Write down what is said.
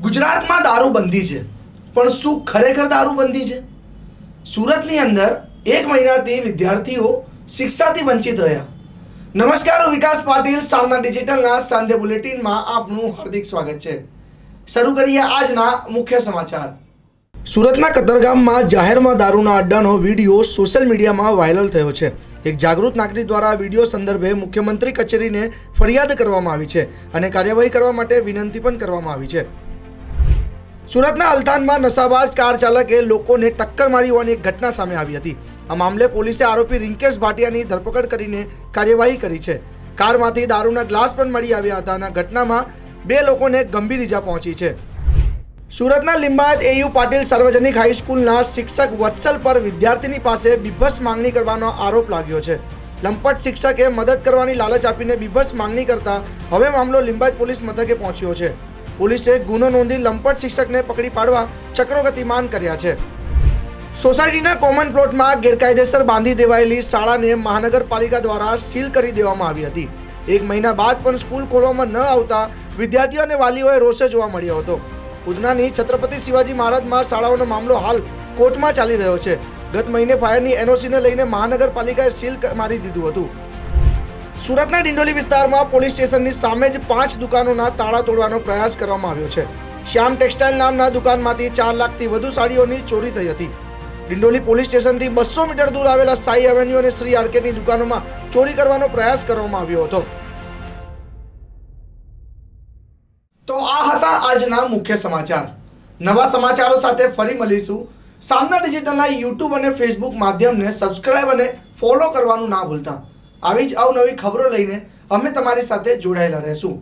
ગુજરાતમાં દારૂબંધી છે. પણ શું ખરેખર દારૂબંધી છે? સુરતની અંદર એક મહિનાથી વિદ્યાર્થીઓ શિક્ષાથી વંચિત રહ્યા. નમસ્કાર વિકાસ પાટીલ, સામના ડિજિટલના સાંધે બુલેટિનમાં આપનું હાર્દિક સ્વાગત છે. શરૂ કરીએ આજના મુખ્ય સમાચાર. સુરતના કતરગામમાં જાહેરમાં દારૂના અડ્ડાનો વીડિયો સોશિયલ મીડિયામાં વાયરલ થયો છે. એક જાગૃત નાગરિક દ્વારા વીડિયો સંદર્ભે મુખ્યમંત્રી કચેરીને ફરિયાદ કરવામાં આવી છે અને કાર્યવાહી કરવા માટે વિનંતી પણ કરવામાં આવી છે. સુરતના અલથાનમાં નશાબાજ કાર ચાલકે લોકોને ટક્કર મારી હોવાની એક ઘટના સામે આવી હતી. આ મામલે પોલીસે આરોપી રિંકેશ ભાટિયાની ધરપકડ કરીને કાર્યવાહી કરી છે. કારમાંથી દારૂના ગ્લાસ પણ મળી આવ્યા હતા અને ઘટનામાં બે લોકોને ગંભીર ઈજા પહોંચી છે. સુરતના લિંબાયત એયુ પાટીલ સાર્વજનિક હાઈસ્કૂલના શિક્ષક વત્સલ પર વિદ્યાર્થીની પાસે બીભસ માંગણી કરવાનો આરોપ લાગ્યો છે. લંપટ શિક્ષકે મદદ કરવાની લાલચ આપીને બીભસ માંગણી કરતા હવે મામલો લિંબાયત પોલીસ મથકે પહોંચ્યો છે. પોલીસે ગુનો નોંધી લંપટ શિક્ષકને પકડી પાડવા ચક્રો ગતિમાન કર્યા છે. સોસાયટીના કોમન પ્લોટમાં ગેરકાયદેસર બાંધી દેવાયેલી શાળાને મહાનગરપાલિકા દ્વારા સીલ કરી દેવામાં આવી હતી. એક મહિના બાદ પણ સ્કૂલ ખોલવામાં ન આવતા વિદ્યાર્થીઓ અને વાલીઓએ રોષે જોવા મળ્યો હતો. ઉધનાની છત્રપતિ શિવાજી મહારાજમાં શાળાઓનો મામલો હાલ કોર્ટમાં ચાલી રહ્યો છે. ગત મહિને ફાયરની એનઓસીને લઈને મહાનગરપાલિકાએ સીલ મારી દીધું હતું. સુરતના ડિંડોલી વિસ્તારમાં પોલીસ સ્ટેશનની સામે જ પાંચ દુકાનોના તાળા તોડવાનો પ્રયાસ કરવામાં આવ્યો છે. શ્યામ ટેક્સટાઇલ નામના દુકાનમાંથી ચાર લાખથી વધુ સાડીઓની ચોરી થઈ હતી. ડિંડોલી પોલીસ સ્ટેશનથી બસો મીટર દૂર આવેલા સાઈ એવન્યુ અને શ્રી આર્કેટની દુકાનોમાં ચોરી કરવાનો પ્રયાસ કરવામાં આવ્યો હતો. તો આ હતા આજના મુખ્ય સમાચાર. નવા સમાચારો સાથે ફરી મળીશું. સામના ડિજિટલના યુટ્યુબ અને ફેસબુક માધ્યમને સબસ્ક્રાઇબ અને ફોલો કરવાનું ના ભૂલતા. આવી જ અવનવી ખબરો લઈને અમે તમારી સાથે જોડાયેલા રહેશું.